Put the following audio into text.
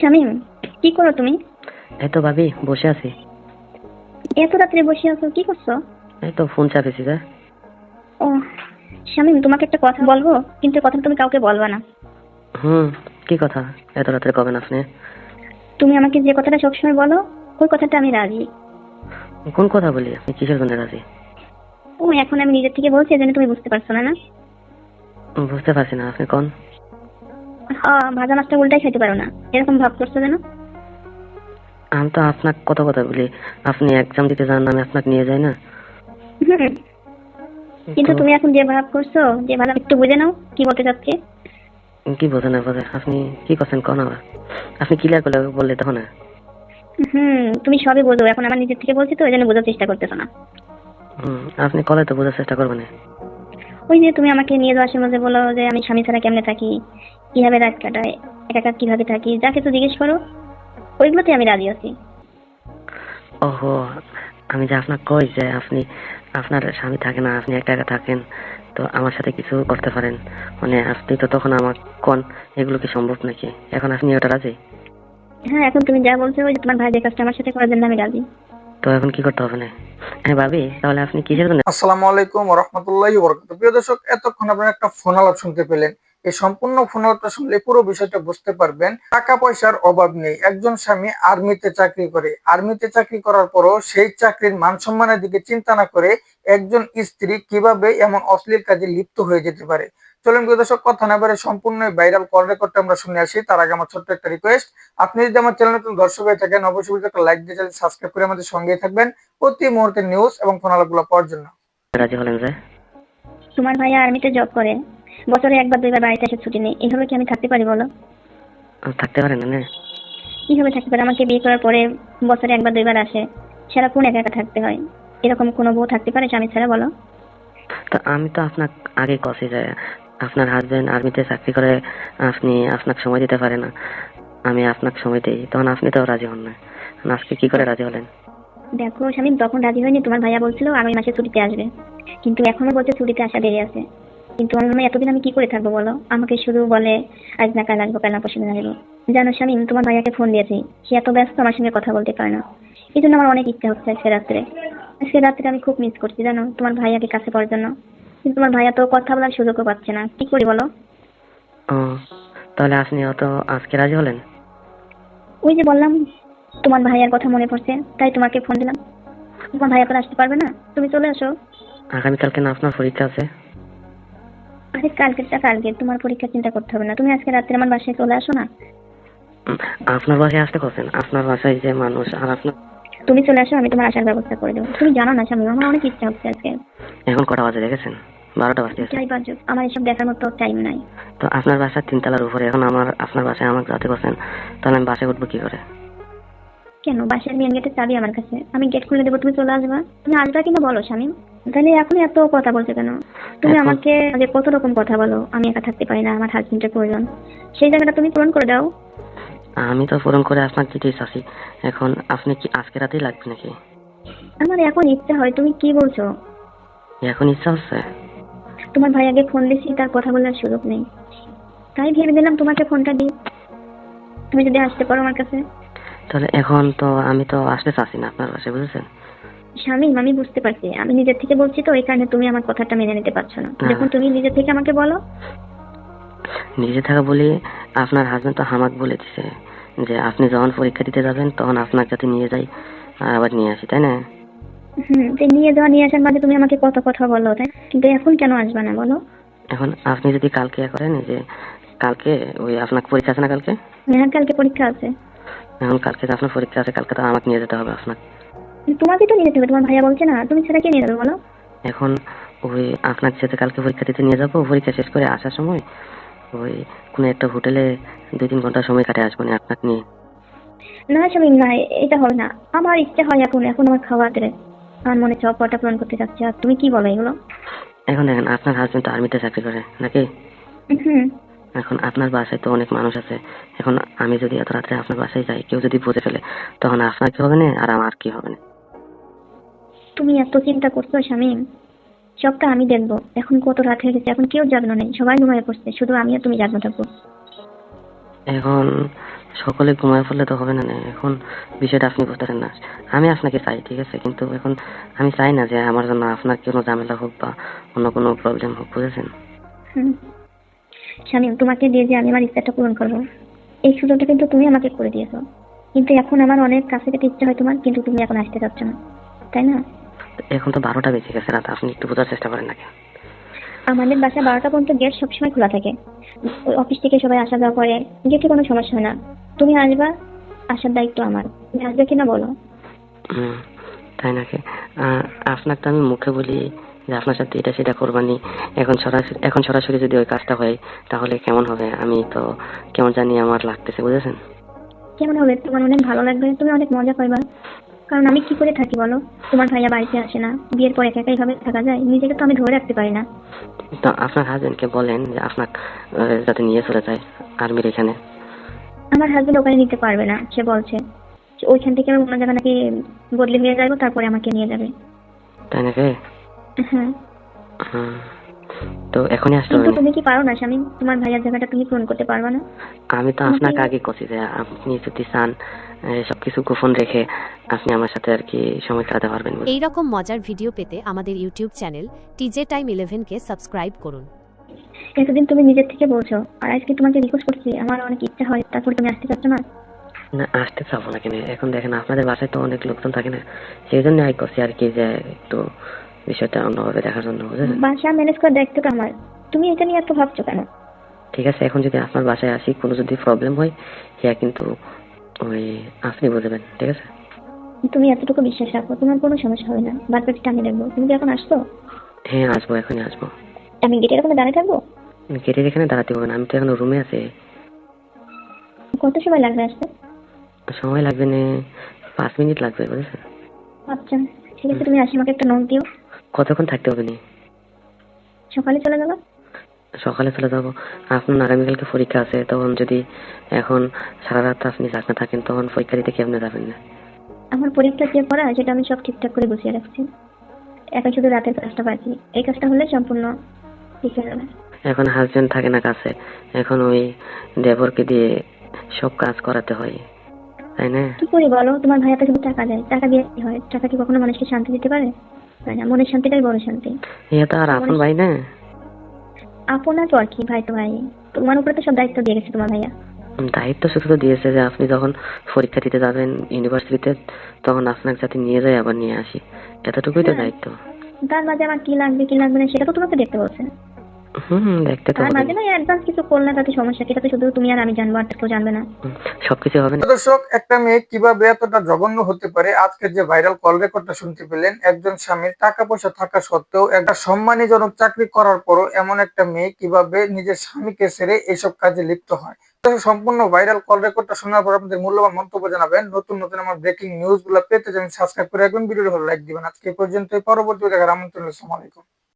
শামিম কি করো তুমি? এই তো ভাবি বসে আছি। এত রাত্রে বসে আছো কি করছ? এই তো ফোন চাপেছি যা। ও শামিম তোমাকে একটা কথা বলব? কিন্তু কথা তুমি কাউকে বলবা না। হুম কি কথা? এত রাত্রে কবেন আপনি তুমি আমাকে যে কথাটা সবসময় বলো ওই কথাটা আমি রাজি। কোন কথা বলি? আপনি কিসের জন্য রাজি? ও এখন আমি নিজের থেকে বলছি এজন্য তুমি বুঝতে পারছ না না? বুঝতে পারছি না আপনি কোন? ভাজা মাছটা উল্টাই খেতে পারো না। এরকম ভাব করছ যেন আমি তো আপনাকে কত কথা বলি। আপনি এক্সাম দিতে যান আমি আপনাকে নিয়ে যাই না। কিন্তু তুমি এখন যে ভাব করছ যে ভালো একটু বুঝে নাও কি বলতে চাচ্ছি। কি বোঝেন না বোঝেন আপনি কি করছেন কোন আবার? আপনি ক্লিয়ার করলে বললে তখন না। হুম তুমি সবই বোঝো এখন আমার নিজের থেকে বলছি তো ওই জন্য বোঝার চেষ্টা করতেছো না। হুম, আপনি কলে তো বোঝার চেষ্টা করবেন ওই যে তুমি আমাকে নিয়ে যাওয়ার সময় বলো যে আমি স্বামী ছাড়া কেমনে থাকি কীভাবে রাত কাটাই একা একা কীভাবে থাকি যা কিছু জিজ্ঞেস করো ওইগুলোতে আমি রাজি আছি। ওহো আমি যে আপনাকে কই যে আপনি আপনার স্বামী থাকে না আপনি একা একা থাকেন তো আমার সাথে কিছু করতে পারেন। মানে আপনি তো তখন আমার কোন এগুলো কি সম্ভব নাকি? এখন আপনি ওটা রাজি? হ্যাঁ এখন তুমি যা বলছো ওই যে তোমার ভাই যে কাজটা আমার সাথে করার জন্য আমি রাজি। তো এখন কি করতে হবে না? হ্যাঁ ভাবি তাহলে আপনি কিসের জন্য? আসসালামু আলাইকুম রহমতুল্লাহ বরকাত প্রিয় দর্শক এতক্ষণ আপনারা একটা ফোন আলাপ শুনতে পেলেন। এই সম্পূর্ণ ফোন আলাপটা শুনলে পুরো বিষয়টা বুঝতে পারবেন। টাকা পয়সার অভাব নেই। একজন স্বামী আর্মিতে চাকরি করে। আর্মিতে চাকরি করার পরও সেই চাকরির মান সম্মানের দিকে চিন্তা না করে একজন স্ত্রী কীভাবে এমন অশ্লীল কাজে লিপ্ত হয়ে যেতে পারে? চলুন প্রিয় দর্শক কথা না বলে সম্পূর্ণ ভাইরাল কল রেকর্ডটা আমরা শুনে আসি। তার আগে আমার ছোট্ট একটা রিকোয়েস্ট আপনি যদি আমার চ্যানেল নতুন দর্শক হয়ে থাকেন অবশ্যই একটা লাইক দিয়ে সাবস্ক্রাইব করে আমাদের সঙ্গেই থাকবেন। প্রতি মুহূর্তে নিউজ এবং ফোন আলাপগুলো পাওয়ার জন্য। রাজি হলেন যে তোমার ভাইয়া আর্মিতে জব করে। বছরে একবার দুইবার বাড়িতে এসে ছুটি নেই। এভাবে কি আমি থাকতে পারি বলো? থাকতে পারেন না? কীভাবে থাকতে পারে? আমাকে বিয়ে করার পরে বছরে একবার দুইবার আসে। সারাক্ষণ একা একা থাকতে হয়? এরকম কোনো বউ থাকতে পারে স্বামী ছাড়া বলো? তো আমি তো আপনাকে আগে কষি যে আপনার হাজবেন্ড আর্মিতে চাকরি করে আপনি আপনাকে সময় দিতে পারে না। আমি আপনাকে সময় দিই। তখন আপনি তো রাজি হন না। আজকে কি করে রাজি হলেন? দেখো স্বামী তখন রাজি হয়নি তোমার ভাইয়া বলছিল আগামী মাসে ছুটিতে আসবে। কিন্তু এখনও বলছে ছুটিতে আসা দেরি আছে। কিন্তু আমি মনে এতদিন আমি কি করে থাকব বলো? আমাকে শুধু বলে আজ না কাল আসব কাল না পরশু দিন আসব। জানো স্বামী তোমার ভাইয়াকে ফোন দিয়েছি। সে এত ব্যস্ত আমার সঙ্গে কথা বলতে পারে না। এই জন্য আমার অনেক ইচ্ছা হচ্ছে আজকে রাত্রে। আজকে রাত্রে আমি খুব মিস করছি জানো? তোমার ভাইয়াকে কাছে পাওয়ার জন্য। কিন্তু তোমার ভাইয়া তো কথা বলার সুযোগও পাচ্ছে না। কি করি বলো? ও তাহলে আপনি আজকে রাজি হলেন? ওই যে বললাম তোমার ভাইয়ার কথা মনে পড়ছে তাই তোমাকে ফোন দিলাম। তোমার ভাইয়া তো আসতে পারবে না। তুমি চলে আসো। আগামীকালকে না আপনার পরীক্ষা আছে। আরে কালকেরটা কালকে তোমার পরীক্ষা চিন্তা করতে হবে না। তুমি আজকে রাত্রে আমার বাসায় চলে আসো না? আপনার বাসায় আসতে করছেন আপনার বাসায় যে মানুষ আর আপনার তুমি চলে আসো আমি তোমার আসার ব্যবস্থা করে দেবো। তুমি জানো না স্বামী আমার অনেক ইচ্ছা হচ্ছে আজকে। এখন কটা বাজে দেখেছেন? বারোটা বাজে যাই বাজুক আমার এসব দেখার মতো টাইম নাই। তো আপনার বাসার তিনতলার উপরে এখন আমার আপনার বাসায় আমাকে যাতে করছেন তাহলে আমি বাসায় উঠবো কি করে? কেন? বাসার মেন গেটের চাবি আমার কাছে। আমি গেট খুলে দেবো তুমি চলে আসবা। তুমি আসবা কিনা বলো স্বামী তাহলে এখন এত কথা বলছো কেন? তুমি আমাকে যে কত রকম কথা বলো আমি একা থাকতে পারি না আমার হাজবেন্ডের প্রয়োজন। সেই জায়গাটা তুমি পূরণ করে দাও। আমি তো পূরণ করে আপনার দিতে চাচ্ছি। এখন আপনি কি আজকে রাতেই লাগবে নাকি? আমার এখন ইচ্ছা হয় তুমি কি বলছো? এখন ইচ্ছা হচ্ছে? তোমার ভাই আগে ফোন দিছি তার কথা বলার সুযোগ নেই। তাই ভেবে দিলাম তোমাকে ফোনটা দিই। তুমি যদি আসতে পারো আমার কাছে। তাহলে এখন তো আমি তো আসতে চাচ্ছি না আপনার বুঝেছেন? স্বামী আমি বুঝতে পারছি। আমি নিজের থেকে বলছি তো এই কারণে তুমি আমার কথাটা মেনে নিতে পারছ না। না। যখন তুমি নিজে থেকে আমাকে বলো। নিজে থাকা বলি আপনার হাজবেন্ড তো হামাক বলে দিছে যে আপনি যখন পরীক্ষা দিতে যাবেন তখন আপনার যাতে নিয়ে যাই আর আবার নিয়ে আসি তাই না? হুম যে নিয়ে যাওয়া নিয়ে আসার মাঝে তুমি আমাকে কত কথা বলো তাই? কিন্তু এখন কেন আসবে না বলো? এখন আপনি যদি কালকে করেন যে কালকে ওই আপনার পরীক্ষা আছে না কালকে? হ্যাঁ কালকে পরীক্ষা আছে। এখন কালকে তো আপনার পরীক্ষা আছে কালকে তো আমাকে নিয়ে যেতে হবে আপনার তোমাকে তো নিয়ে যেতে হবে তোমার ভাইয়া বলছে না তুমি সেটা কে নিয়ে যাবে বলো। এখন ওই আপনার যেতে কালকে পরীক্ষা দিতে নিয়ে যাব পরীক্ষা শেষ করে আসার সময় ওই কোনো একটা হোটেলে দুই তিন ঘণ্টা সময় কাটে আসব না আপনাকে নিয়ে। না স্বামী না এটা হবে না। আমার ইচ্ছা হয় এখন এখন আমার খাওয়াতে আমার মনে চাপ পটা পূরণ করতে চাচ্ছে। আর তুমি কি বলো এগুলো? এখন দেখেন আপনার হাজবেন্ড তো আর্মিতে চাকরি করে নাকি? হুম। এখন আপনার বাসায় তো অনেক মানুষ আছে। এখন আমি যদি এত রাত্রে আপনার বাসায় যাই কেউ যদি বুঝে ফেলে তখন আপনার কি হবে না আর আমার কি হবে না? তুমি এত চিন্তা করছ স্বামী সবটা আমি দেখব। এখন কত রাত হয়ে গেছে এখন কেউ জাগ্ন নেই। সবাই ঘুমায় পড়ছে শুধু আমি আর তুমি জাগ্ন থাকব। এখন সকলে ঘুমায় পড়লে তো হবে না না। এখন বিষয়টা আপনি বুঝতেছেন না। আমি আপনাকে চাই ঠিক আছে? কিন্তু এখন আমি চাই না যে আমার জন্য আপনার কোনো ঝামেলা হোক বা অন্য কোনো প্রবলেম হোক বুঝেছেন? হুম। শামিম তোমাকে দিয়ে যে আমি আমার ইচ্ছাটা পূরণ করব। এই সুযোগটা কিন্তু তুমি আমাকে করে দিয়েছ। কিন্তু এখন আমার অনেক কাছে যেতে ইচ্ছা হয় তোমার কিন্তু তুমি এখন আসতে চাচ্ছ না। তাই না? এখন তো বারোটা বেজে গেছে রাত আপনি একটু বোঝার চেষ্টা করেন নাকি? আমাদের বাসা বারোটা পর্যন্ত গেট সবসময় খোলা থাকে। অফিস থেকে সবাই আসা যাওয়া করে। গেটে কোনো সমস্যা হয় না। তুমি আসবা আসার দায়িত্ব আমার। তুমি আসবে কিনা বলো। তাই নাকি? আহ, আপনাকে তো আমি মুখে বলি যে আপনার সাথে এটা সেটা করবানি। এখন সরাসরি এখন সরাসরি যদি ওই কাজটা হয় তাহলে কেমন হবে? আমি তো কেমন জানি আমার লাগতেছে বুঝেছেন? কেমন হবে? তোমার অনেক ভালো লাগবে তুমি অনেক মজা পাইবা। কারণ আমি কি করে থাকি বলো? তোমার ভাইয়া বাড়িতে আসে না বিয়ের পর একা একা এইভাবে থাকা যায় নিজেকে তো আমি ধরে রাখতে পারি না। তো আপনার হাজবেন্ডকে বলেন যে আপনার যাতে নিয়ে চলে যায় আর্মির এখানে। আমার হাজবেন্ড ওখানে নিতে পারবে না সে বলছে। ওইখান থেকে আমি অন্য জায়গা নাকি বদলি হয়ে যাব তারপরে আমাকে নিয়ে যাবে। তাই নাকি? তো এখনই আসতে হবে। তুমি কি পারো না স্বামী? তোমার ভাইয়ার জায়গাটা তুমি পূরণ করতে পারবে না? আমি তো আপনাকে আগে কছি যে আপনি যদি চান সবকিছু গোপন রেখে আপনি আমার সাথে আর কি সময় কাটাতে পারবেন এই রকম মজার ভিডিও পেতে আমাদের ইউটিউব চ্যানেল টিজে টাইম ইলেভেনকে সাবস্ক্রাইব করুন। এতদিন তুমি নিজের থেকে বলছো আর আজকে তোমাকে রিকোয়েস্ট করছি আমার অনেক ইচ্ছা হয় তারপর তুমি আসতে চাচ্ছ না? না আসতে চাবো না কেন? এখন দেখেন আপনাদের বাসায় তো অনেক লোকজন থাকে না সেই জন্য আই করছি আর কি যে একটু বিষয়টা অন্যভাবে দেখার জন্য বুঝলেন বাসা ম্যানেজ করে দেখতে তো আমার। তুমি এটা নিয়ে এত ভাবছ কেন? ঠিক আছে এখন যদি আপনার বাসায় আসি কোনো যদি প্রবলেম হয় হ্যাঁ কিন্তু ওই আপনি বুঝবেন ঠিক আছে? তুমি এতটুকু বিশ্বাস রাখো তোমার কোনো সমস্যা হবে না। বাকিটা আমি দেখব। তুমি কি এখন আসছো? হ্যাঁ আসব এখনই আসব। আমি গেটের ওখানে দাঁড়িয়ে থাকব? গেটের এখানে দাঁড়াতে হবে না আমি তো এখন রুমে আছি। কত সময় লাগবে আসতে? সময় লাগবে না পাঁচ মিনিট লাগবে বুঝেছেন? আচ্ছা ঠিক আছে তুমি আসি আমাকে একটা নোট দিও। কতক্ষণ থাকতে হবে নি সকালে চলে যাব সকালে চলে যাব। আপনার আগামীকালকে পরীক্ষা আছে তখন যদি এখন সারা রাত আপনি যাকে থাকেন তখন পরীক্ষা দিতে কেমনে যাবেন না? আমার পরীক্ষা যে পড়া সেটা আমি সব ঠিকঠাক করে গুছিয়ে রাখছি। এখন শুধু রাতের কাজটা বাকি। এই কাজটা হলে সম্পূর্ণ ঠিক হয়ে যাবে। এখন হাজবেন্ড থাকে না কাছে এখন ওই দেবরকে দিয়ে সব কাজ করাতে হয় তাই না? কি করি বলো? তোমার ভাইয়াতে শুধু টাকা দেয়। টাকা দিয়ে হয়? টাকা কি কখনো মানুষকে শান্তি দিতে পারে? তাই না মনের শান্তিটাই বড় শান্তি। তো আর আপন ভাই না? আপনার তো আর কি ভাই তো ভাই তোমার উপরে তো সব দায়িত্ব দিয়ে গেছে তোমার ভাইয়া। দায়িত্ব শুধু তো দিয়েছে যে আপনি যখন পরীক্ষা দিতে যাবেন ইউনিভার্সিটিতে তখন আপনাকে যাতে নিয়ে যাই আবার নিয়ে আসি। এতটুকুই তো হ্যাঁ। দায়িত্ব। তার মাঝে আমার কি লাগবে কি লাগবে না সেটা তো তোমাকে দেখতে বলছে। হুম দেখতে তো তার মাঝে অ্যাডভান্স কিছু করলে তাতে সমস্যা কি? এটা তো শুধু তুমি আর আমি জানব আর কেউ জানবে না। সবকিছু হবে না। দর্শক একটা মেয়ে কীভাবে এতটা জঘন্য হতে পারে আজকে যে ভাইরাল কল রেকর্ডটা শুনতে পেলেন একজন স্বামীর টাকা পয়সা থাকা সত্ত্বেও একটা সম্মানীজনক চাকরি করার পরও এমন একটা মেয়ে কীভাবে নিজের স্বামীকে ছেড়ে এইসব কাজে লিপ্ত হয়। সম্পূর্ণ ভাইরাল কল রেকর্ডটা শোনার পর আপনাদের মূল্যবান মন্তব্য জানাবেন। নতুন নতুন আমার ব্রেকিং নিউজগুলো পেতে যেন সাবস্ক্রাইব করে রাখবেন। ভিডিওটি ভালো লাইক দিবেন। আজকে পর্যন্ত পরবর্তী দেখার আমন্ত্রণ আসসালামু আলাইকুম।